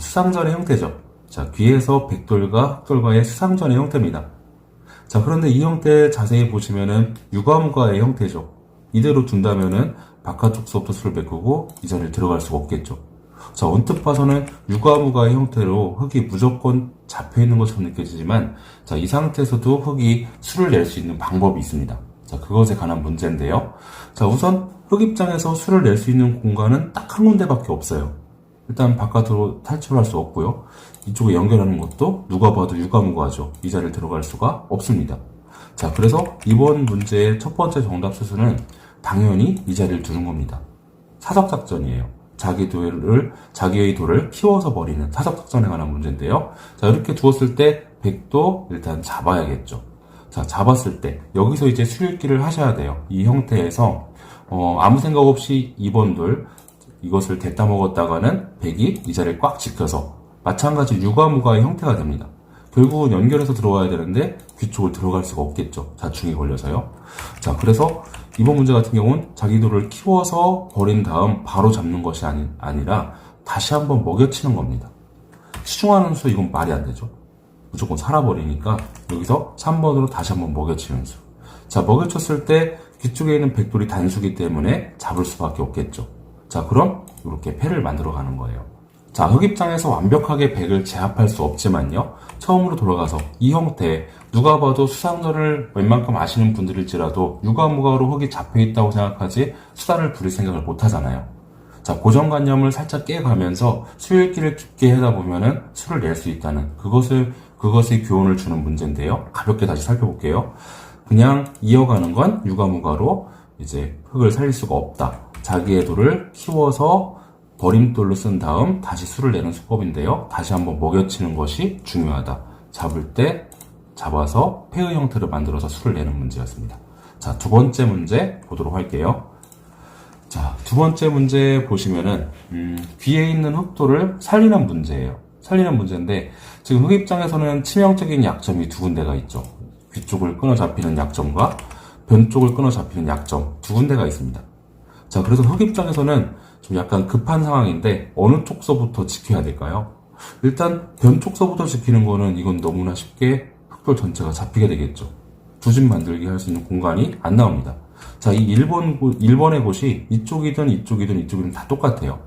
수상전의 형태죠. 자, 귀에서 백돌과 흑돌과의 수상전의 형태입니다. 자, 그런데 이 형태 자세히 보시면은 유과무과의 형태죠. 이대로 둔다면은 바깥쪽서부터 술을 메꾸고 이 자리에 들어갈 수가 없겠죠. 자, 언뜻 봐서는 유과무과의 형태로 흙이 무조건 잡혀 있는 것처럼 느껴지지만, 자, 이 상태에서도 흙이 술을 낼수 있는 방법이 있습니다. 자, 그것에 관한 문제인데요. 자, 우선 흙 입장에서 술을 낼수 있는 공간은 딱 한 군데밖에 없어요. 일단 바깥으로 탈출할 수 없고요. 이쪽에 연결하는 것도 누가 봐도 유과무과죠. 이 자리를 들어갈 수가 없습니다. 자, 그래서 이번 문제의 첫 번째 정답 수수는 당연히 이 자리를 두는 겁니다. 사석작전이에요. 자기 돌을, 자기의 돌을 키워서 버리는 사석작전에 관한 문제인데요. 자, 이렇게 두었을 때 백도 일단 잡아야겠죠. 자, 잡았을 때, 여기서 이제 수읽기를 하셔야 돼요. 이 형태에서, 어, 아무 생각 없이 2번 돌, 이것을 댔다 먹었다가는 백이 이 자리를 꽉 지켜서, 마찬가지 유과무과의 형태가 됩니다. 결국은 연결해서 들어와야 되는데 귀 쪽을 들어갈 수가 없겠죠. 자충이 걸려서요. 자, 그래서 이번 문제 같은 경우는 자기 돌을 키워서 버린 다음 바로 잡는 것이 아니, 아니라 다시 한번 먹여치는 겁니다. 시중하는 수 이건 말이 안 되죠. 무조건 살아버리니까 여기서 3번으로 다시 한번 먹여치는 수. 자, 먹여쳤을 때 귀 쪽에 있는 백돌이 단수기 때문에 잡을 수밖에 없겠죠. 자, 그럼 이렇게 패를 만들어 가는 거예요. 자, 흑 입장에서 완벽하게 백을 제압할 수 없지만요. 처음으로 돌아가서 이 형태, 누가 봐도 수상전을 웬만큼 아시는 분들일지라도 유가무가로 흑이 잡혀 있다고 생각하지 수단을 부릴 생각을 못 하잖아요. 자, 고정관념을 살짝 깨가면서 수일기를 깊게 하다 보면은 수를 낼 수 있다는 그것을, 그것의 교훈을 주는 문제인데요. 가볍게 다시 살펴볼게요. 그냥 이어가는 건 유가무가로 이제 흑을 살릴 수가 없다. 자기의 돌을 키워서 버림돌로 쓴 다음 다시 수를 내는 수법인데요. 다시 한번 먹여치는 것이 중요하다. 잡을 때 잡아서 폐의 형태를 만들어서 수를 내는 문제였습니다. 자, 두 번째 문제 보도록 할게요. 자, 두 번째 문제 보시면은, 음, 귀에 있는 흑도를 살리는 문제예요. 살리는 문제인데, 지금 흑 입장에서는 치명적인 약점이 두 군데가 있죠. 귀 쪽을 끊어 잡히는 약점과 변 쪽을 끊어 잡히는 약점 두 군데가 있습니다. 자, 그래서 흑 입장에서는 좀 약간 급한 상황인데 어느 쪽서부터 지켜야 될까요? 일단 변 쪽서부터 지키는 거는 이건 너무나 쉽게 흑돌 전체가 잡히게 되겠죠. 두집 만들기 할 수 있는 공간이 안 나옵니다. 자, 이 1번, 1번의 곳이 이쪽이든 이쪽이든 이쪽이든 다 똑같아요.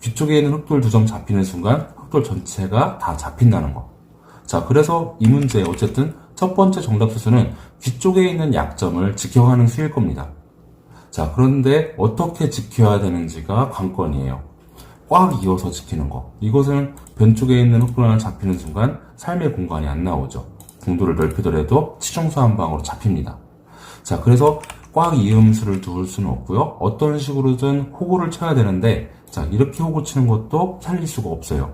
뒤쪽에 있는 흑돌 두 점 잡히는 순간 흑돌 전체가 다 잡힌다는 거. 자, 그래서 이 문제 어쨌든 첫 번째 정답 수수는 뒤쪽에 있는 약점을 지켜가는 수일 겁니다. 자, 그런데 어떻게 지켜야 되는지가 관건이에요. 꽉 이어서 지키는 거. 이것은 변 쪽에 있는 흑돌 하나 잡히는 순간 삶의 공간이 안 나오죠. 궁도를 넓히더라도 치중수 한 방으로 잡힙니다. 자, 그래서 꽉 이음수를 두을 수는 없고요. 어떤 식으로든 호구를 쳐야 되는데, 자, 이렇게 호구 치는 것도 살릴 수가 없어요.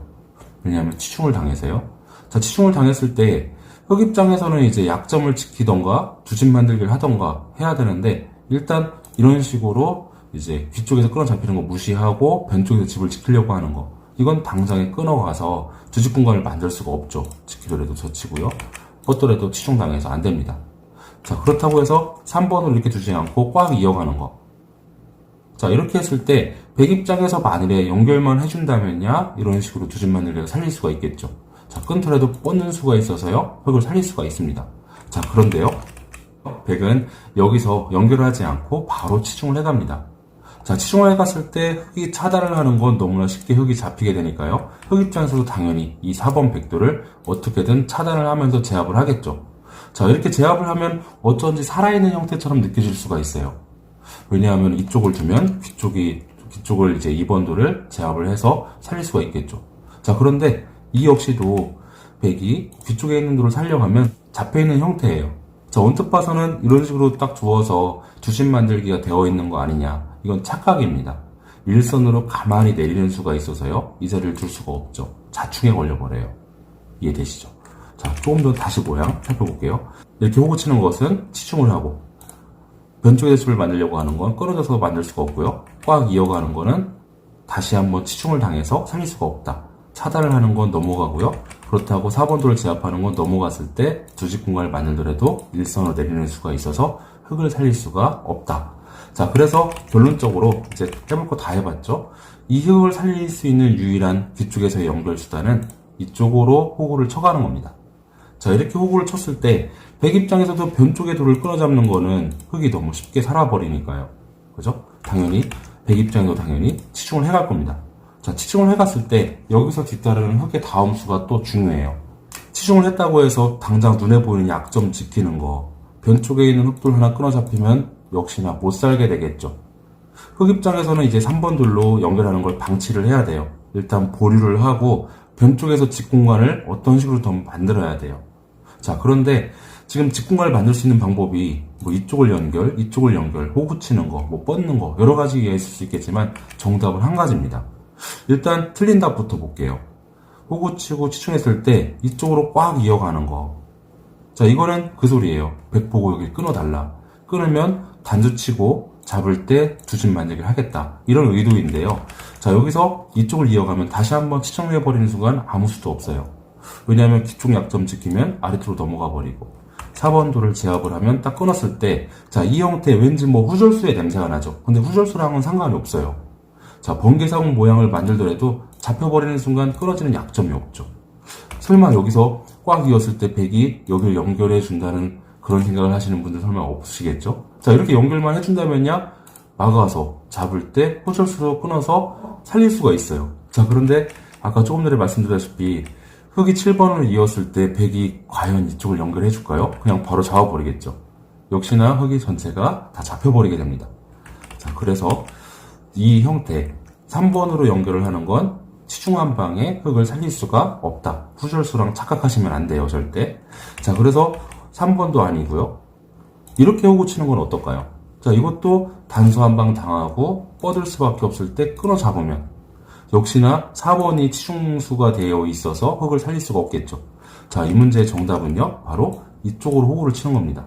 왜냐하면 치중을 당해서요. 자, 치중을 당했을 때, 흑 입장에서는 이제 약점을 지키던가, 두집 만들기를 하던가 해야 되는데, 일단 이런 식으로 이제 뒤쪽에서 끊어 잡히는 거 무시하고, 변 쪽에서 집을 지키려고 하는 거. 이건 당장에 끊어가서 두집 공간을 만들 수가 없죠. 지키더라도 저치고요. 뻗더라도 치중 당해서 안 됩니다. 자, 그렇다고 해서 3번을 이렇게 두지 않고 꽉 이어가는 거. 자, 이렇게 했을 때, 백 입장에서 만일에 연결만 해준다면야, 이런 식으로 두 집만 늘려서 살릴 수가 있겠죠. 자, 끊더라도 뻗는 수가 있어서요, 흙을 살릴 수가 있습니다. 자, 그런데요, 백은 여기서 연결하지 않고 바로 치중을 해갑니다. 자, 치중을 해갔을 때 흙이 차단을 하는 건 너무나 쉽게 흙이 잡히게 되니까요. 흙 입장에서도 당연히 이 4번 백도를 어떻게든 차단을 하면서 제압을 하겠죠. 자, 이렇게 제압을 하면 어쩐지 살아있는 형태처럼 느껴질 수가 있어요. 왜냐하면 이쪽을 두면 뒤쪽이, 뒤쪽을 이제 2번 돌을 제압을 해서 살릴 수가 있겠죠. 자, 그런데 이 역시도 백이 뒤쪽에 있는 돌을 살려가면 잡혀있는 형태예요. 자, 언뜻 봐서는 이런 식으로 딱 두어서 두심 만들기가 되어 있는 거 아니냐. 이건 착각입니다. 일선으로 가만히 내리는 수가 있어서요. 이 자리를 둘 수가 없죠. 자충에 걸려버려요. 이해되시죠? 자, 조금 더 다시 모양 살펴볼게요. 이렇게 호구 치는 것은 치중을 하고, 변쪽의 집을 만들려고 하는 건 끊어져서 만들 수가 없고요. 꽉 이어가는 거는 다시 한번 치중을 당해서 살릴 수가 없다. 차단을 하는 건 넘어가고요. 그렇다고 4번 돌을 제압하는 건 넘어갔을 때두집 공간을 만들더라도 일선으로 내리는 수가 있어서 흙을 살릴 수가 없다. 자, 그래서 결론적으로 이제 해볼 거 다 해봤죠? 이 흙을 살릴 수 있는 유일한 뒤쪽에서의 연결 수단은 이쪽으로 호구를 쳐가는 겁니다. 자, 이렇게 호구를 쳤을 때, 백 입장에서도 변 쪽의 돌을 끊어잡는 거는 흙이 너무 쉽게 살아버리니까요. 그죠? 당연히, 백 입장에도 당연히 치중을 해갈 겁니다. 자, 치중을 해갔을 때, 여기서 뒤따르는 흙의 다음 수가 또 중요해요. 치중을 했다고 해서 당장 눈에 보이는 약점 지키는 거, 변 쪽에 있는 흙돌 하나 끊어 잡히면 역시나 못 살게 되겠죠. 흙 입장에서는 이제 3번 돌로 연결하는 걸 방치를 해야 돼요. 일단 보류를 하고 변 쪽에서 직공간을 어떤 식으로 더 만들어야 돼요. 자, 그런데 지금 직공간을 만들 수 있는 방법이 뭐 이쪽을 연결, 이쪽을 연결, 호구 치는 거, 뭐 뻗는 거 여러 가지가 있을 수 있겠지만 정답은 한 가지입니다. 일단 틀린 답부터 볼게요. 호구 치고 치중했을 때 이쪽으로 꽉 이어가는 거. 자, 이거는 그 소리예요. 백 보고 여기 끊어달라. 끊으면 단주 치고 잡을 때 두진 만들기를 하겠다. 이런 의도인데요. 자, 여기서 이쪽을 이어가면 다시 한번 치중해버리는 순간 아무 수도 없어요. 왜냐하면 기총 약점 지키면 아래쪽으로 넘어가 버리고 4번 돌을 제압을 하면 딱 끊었을 때, 자, 이 형태 왠지 뭐 후절수의 냄새가 나죠. 근데 후절수랑은 상관이 없어요. 자, 번개사공 모양을 만들더라도 잡혀버리는 순간 끊어지는 약점이 없죠. 설마 여기서 꽉 이었을 때 백이 여기를 연결해 준다는 그런 생각을 하시는 분들 설마 없으시겠죠? 자, 이렇게 연결만 해준다면야 막아서 잡을 때 호절수로 끊어서 살릴 수가 있어요. 자, 그런데 아까 조금 전에 말씀드렸다시피 흙이 7번으로 이었을 때 백이 과연 이쪽을 연결해 줄까요? 그냥 바로 잡아버리겠죠. 역시나 흙이 전체가 다 잡혀버리게 됩니다. 자, 그래서 이 형태 3번으로 연결을 하는 건 치중한 방에 흙을 살릴 수가 없다. 후절수랑 착각하시면 안 돼요, 절대. 자, 그래서 3번도 아니고요. 이렇게 호구 치는 건 어떨까요? 자, 이것도 단수 한 방 당하고 뻗을 수밖에 없을 때 끊어 잡으면 역시나 4번이 치중수가 되어 있어서 흙을 살릴 수가 없겠죠. 자, 이 문제의 정답은요, 바로 이쪽으로 호구를 치는 겁니다.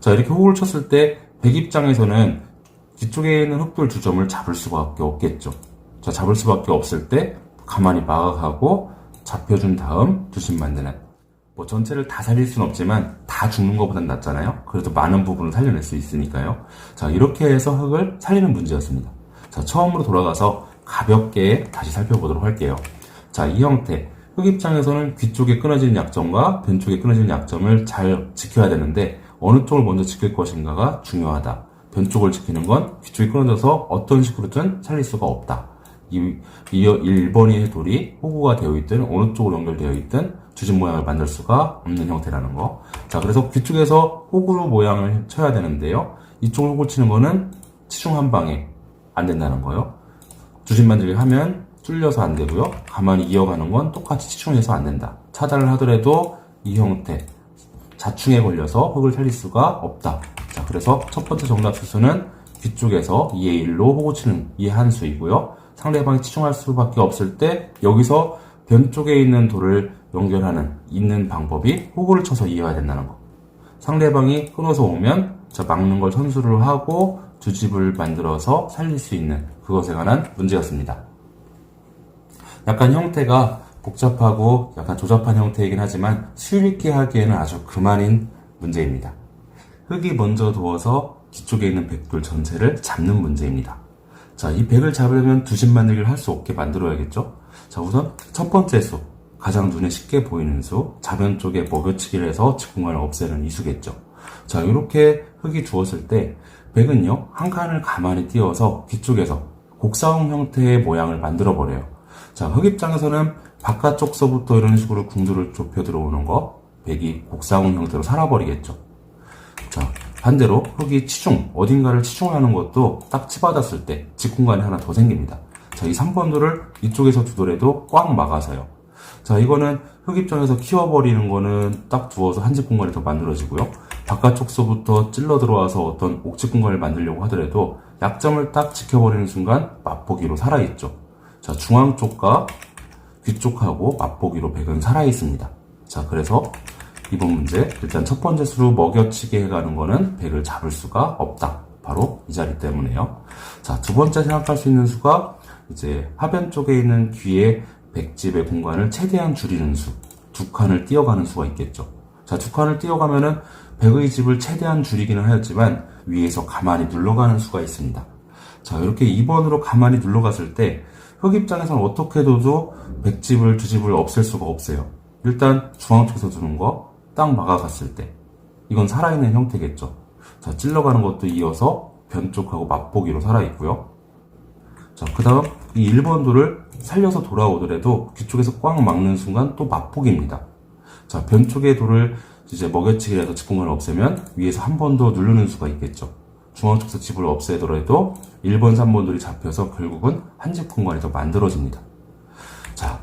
자, 이렇게 호구를 쳤을 때, 백 입장에서는 뒤쪽에 있는 흙돌 두 점을 잡을 수밖에 없겠죠. 자, 잡을 수밖에 없을 때, 가만히 막아가고, 잡혀준 다음, 두심 만드는. 뭐, 전체를 다 살릴 수는 없지만, 다 죽는 것보단 낫잖아요? 그래도 많은 부분을 살려낼 수 있으니까요. 자, 이렇게 해서 흙을 살리는 문제였습니다. 자, 처음으로 돌아가서, 가볍게 다시 살펴보도록 할게요. 자, 이 형태. 흙 입장에서는 귀 쪽에 끊어지는 약점과 변 쪽에 끊어지는 약점을 잘 지켜야 되는데 어느 쪽을 먼저 지킬 것인가가 중요하다. 변 쪽을 지키는 건귀 쪽이 끊어져서 어떤 식으로든 살릴 수가 없다. 이, 이 1번의 돌이 호구가 되어 있든 어느 쪽으로 연결되어 있든 주진 모양을 만들 수가 없는 형태라는 거. 자, 그래서 귀 쪽에서 호구 모양을 쳐야 되는데요. 이쪽 호구 치는 거는 치중 한 방에 안 된다는 거요. 주진 만들기 하면 뚫려서 안 되고요. 가만히 이어가는 건 똑같이 치중해서 안 된다. 차단을 하더라도 이 형태 자충에 걸려서 흙을 살릴 수가 없다. 자, 그래서 첫 번째 정답 수수는 뒤쪽에서 2의 1로 호구 치는 이 한 수이고요. 상대방이 치중할 수밖에 없을 때 여기서 변 쪽에 있는 돌을 연결하는 있는 방법이 호구를 쳐서 이어야 된다는 거. 상대방이 끊어서 오면 자 막는 걸 선수를 하고 두 집을 만들어서 살릴 수 있는 그것에 관한 문제였습니다. 약간 형태가 복잡하고 약간 조잡한 형태이긴 하지만 수있게 하기에는 아주 그만인 문제입니다. 흙이 먼저 두어서 뒤쪽에 있는 백돌 전체를 잡는 문제입니다. 자, 이 백을 잡으려면 두집 만들기를 할 수 없게 만들어야겠죠? 자, 우선 첫 번째 수. 가장 눈에 쉽게 보이는 수. 자변 쪽에 먹여치기를 해서 직공간을 없애는 이 수겠죠. 자, 이렇게 흙이 두었을 때 백은요, 한 칸을 가만히 띄워서 뒤쪽에서 곡사홍 형태의 모양을 만들어 버려요. 자, 흙 입장에서는 바깥쪽서부터 이런 식으로 궁두를 좁혀 들어오는 거, 백이 곡사홍 형태로 살아버리겠죠. 자, 반대로 흙이 치중, 어딘가를 치중하는 것도 딱 치받았을 때 직공간이 하나 더 생깁니다. 자, 이 3번도를 이쪽에서 두더라도 꽉 막아서요. 자, 이거는 흙 입장에서 키워버리는 거는 딱 두어서 한 집 공간이 더 만들어지고요. 바깥쪽서부터 찔러 들어와서 어떤 옥집 공간을 만들려고 하더라도 약점을 딱 지켜버리는 순간 맛보기로 살아있죠. 자, 중앙 쪽과 뒤쪽하고 맛보기로 백은 살아있습니다. 자, 그래서 이번 문제 일단 첫 번째 수로 먹여치기 해가는 거는 백을 잡을 수가 없다. 바로 이 자리 때문에요. 자, 두 번째 생각할 수 있는 수가 이제 하변 쪽에 있는 귀의 백집의 공간을 최대한 줄이는 수. 두 칸을 띄어가는 수가 있겠죠. 자, 두 칸을 띄어가면은 백의 집을 최대한 줄이기는 하였지만 위에서 가만히 눌러가는 수가 있습니다. 자, 이렇게 2번으로 가만히 눌러갔을 때흙 입장에서는 어떻게 해도 백집을 두 집을 없앨 수가 없어요. 일단 중앙 쪽에서 두는 거 딱 막아갔을 때 이건 살아있는 형태겠죠. 자 찔러가는 것도 이어서 변 쪽하고 맛보기로 살아있고요. 자, 그 다음 이 1번 돌을 살려서 돌아오더라도 뒤쪽에서 꽉 막는 순간 또 맛폭입니다. 자, 변 쪽의 돌을 이제 먹여치기라도 직공간을 없애면 위에서 한 번 더 누르는 수가 있겠죠. 중앙 쪽에서 집을 없애더라도 1번, 3번 돌이 잡혀서 결국은 한 집 공간이 더 만들어집니다. 자,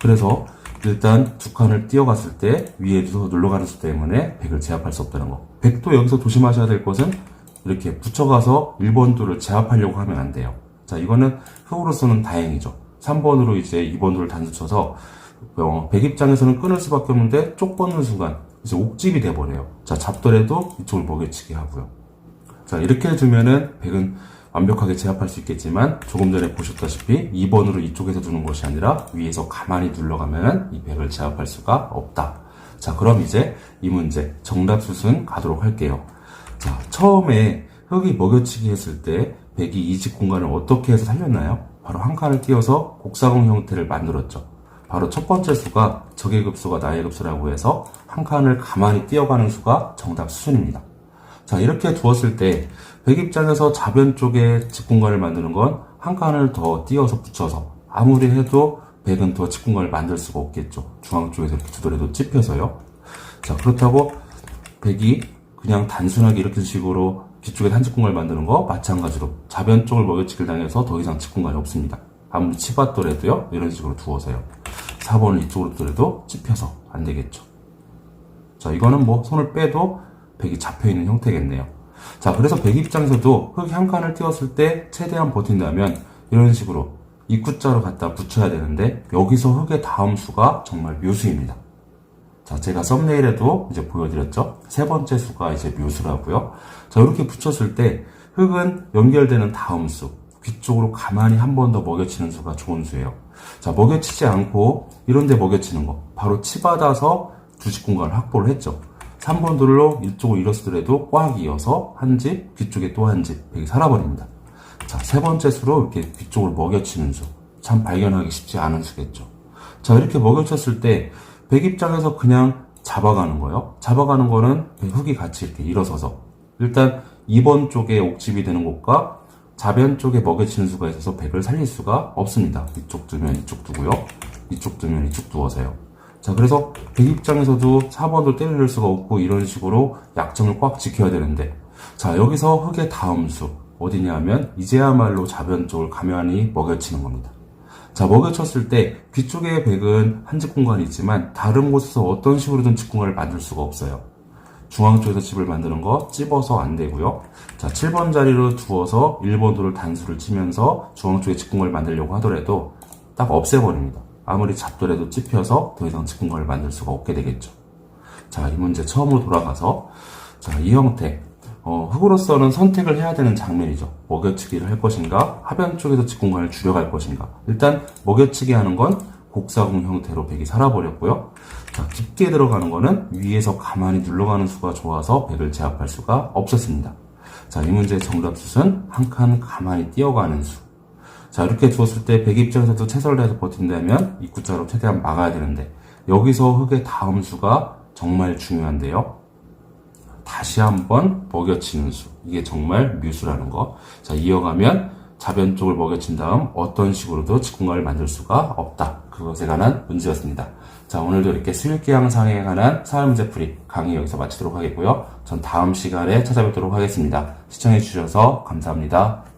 그래서 일단 두 칸을 뛰어갔을 때 위에서 눌러가는 수 때문에 100을 제압할 수 없다는 거. 100도 여기서 조심하셔야 될 것은 이렇게 붙여가서 1번 돌을 제압하려고 하면 안 돼요. 자, 이거는 흙으로서는 다행이죠. 3번으로 이제 2번 돌을 단수 쳐서 어, 100 입장에서는 끊을 수밖에 없는데 쪽 뻗는 순간 이제 옥집이 돼버려요. 자, 잡더라도 이쪽을 먹여치기 하고요. 자, 이렇게 두면은 100은 완벽하게 제압할 수 있겠지만 조금 전에 보셨다시피 2번으로 이쪽에서 두는 것이 아니라 위에서 가만히 눌러가면 이 100을 제압할 수가 없다. 자, 그럼 이제 이 문제 정답 수순 가도록 할게요. 자, 처음에 흙이 먹여치기 했을 때 100이 이집 공간을 어떻게 해서 살렸나요? 바로 한 칸을 띄워서 곡사공 형태를 만들었죠. 바로 첫 번째 수가 적의 급수가 나의 급수라고 해서 한 칸을 가만히 띄어가는 수가 정답 수순입니다. 자, 이렇게 두었을 때, 백 입장에서 좌변 쪽에 집 공간을 만드는 건 한 칸을 더 띄어서 붙여서 아무리 해도 백은 더집 공간을 만들 수가 없겠죠. 중앙 쪽에서 이렇게 두더라도 찝혀서요. 자, 그렇다고 백이 그냥 단순하게 이렇게 식으로 뒤쪽에 한집 공간을 만드는 거 마찬가지로 좌변 쪽을 먹여치기를 당해서 더 이상 집 공간이 없습니다. 아무리 치봤더라도요, 이런 식으로 두어서요. 4번을 이쪽으로 두더라도 찝혀서 안 되겠죠. 자, 이거는 뭐 손을 빼도 백이 잡혀 있는 형태겠네요. 자, 그래서 백 입장에서도 흙한 칸을 띄웠을 때 최대한 버틴다면 이런 식으로 입구자로 갖다 붙여야 되는데 여기서 흙의 다음 수가 정말 묘수입니다. 자, 제가 썸네일에도 이제 보여드렸죠? 세 번째 수가 이제 묘수라고요. 자, 이렇게 붙였을 때 흙은 연결되는 다음 수, 뒤쪽으로 가만히 한 번 더 먹여치는 수가 좋은 수예요. 자, 먹여치지 않고 이런데 먹여치는 거, 바로 치받아서 주식 공간을 확보를 했죠. 3번 돌로 이쪽으로 일었더라도 꽉 이어서 한 집, 뒤쪽에 또 한 집, 여기 살아버립니다. 자, 세 번째 수로 이렇게 뒤쪽으로 먹여치는 수. 참 발견하기 쉽지 않은 수겠죠. 자, 이렇게 먹여쳤을 때, 백 입장에서 그냥 잡아가는 거예요. 잡아가는 거는 흙이 같이 이렇게 일어서서. 일단 2번 쪽에 옥집이 되는 곳과 좌변 쪽에 먹여치는 수가 있어서 백을 살릴 수가 없습니다. 이쪽 두면 이쪽 두고요. 이쪽 두면 이쪽 두어서요. 자, 그래서 백 입장에서도 4번도 때릴 수가 없고 이런 식으로 약점을 꽉 지켜야 되는데 자, 여기서 흙의 다음 수 어디냐 하면 이제야말로 좌변 쪽을 가만히 먹여치는 겁니다. 자, 먹여쳤을 때 뒤쪽에 백은 한집 공간이 있지만 다른 곳에서 어떤 식으로든 집 공간을 만들 수가 없어요. 중앙 쪽에서 집을 만드는 거 찝어서 안 되고요. 자, 7번 자리로 두어서 1번 도를 단수를 치면서 중앙 쪽에 집 공간을 만들려고 하더라도 딱 없애버립니다. 아무리 잡더라도 찝혀서 더 이상 집 공간을 만들 수가 없게 되겠죠. 자, 이 문제 처음으로 돌아가서 자, 이 형태 어, 흙으로서는 선택을 해야 되는 장면이죠. 먹여치기를 할 것인가, 하변 쪽에서 집 공간을 줄여갈 것인가. 일단 먹여치기 하는 건 곡사공 형태로 백이 살아버렸고요. 자, 깊게 들어가는 거는 위에서 가만히 눌러가는 수가 좋아서 백을 제압할 수가 없었습니다. 자, 이 문제의 정답 수는 한 칸 가만히 뛰어가는 수. 자, 이렇게 두었을 때 백 입장에서도 최선을 다해서 버틴다면 입구자로 최대한 막아야 되는데 여기서 흙의 다음 수가 정말 중요한데요. 다시 한번 먹여치는 수. 이게 정말 묘수라는 거. 자, 이어가면 자변 쪽을 먹여친 다음 어떤 식으로도 직공간을 만들 수가 없다. 그것에 관한 문제였습니다. 자, 오늘도 이렇게 수일기 항상에 관한 사회 문제 풀이 강의 여기서 마치도록 하겠고요. 전 다음 시간에 찾아뵙도록 하겠습니다. 시청해주셔서 감사합니다.